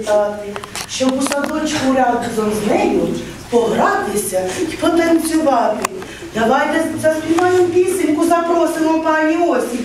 привітати, щоб у садочку разом з нею погратися і потанцювати. Давайте заспіваємо пісеньку, запросимо пані осінь.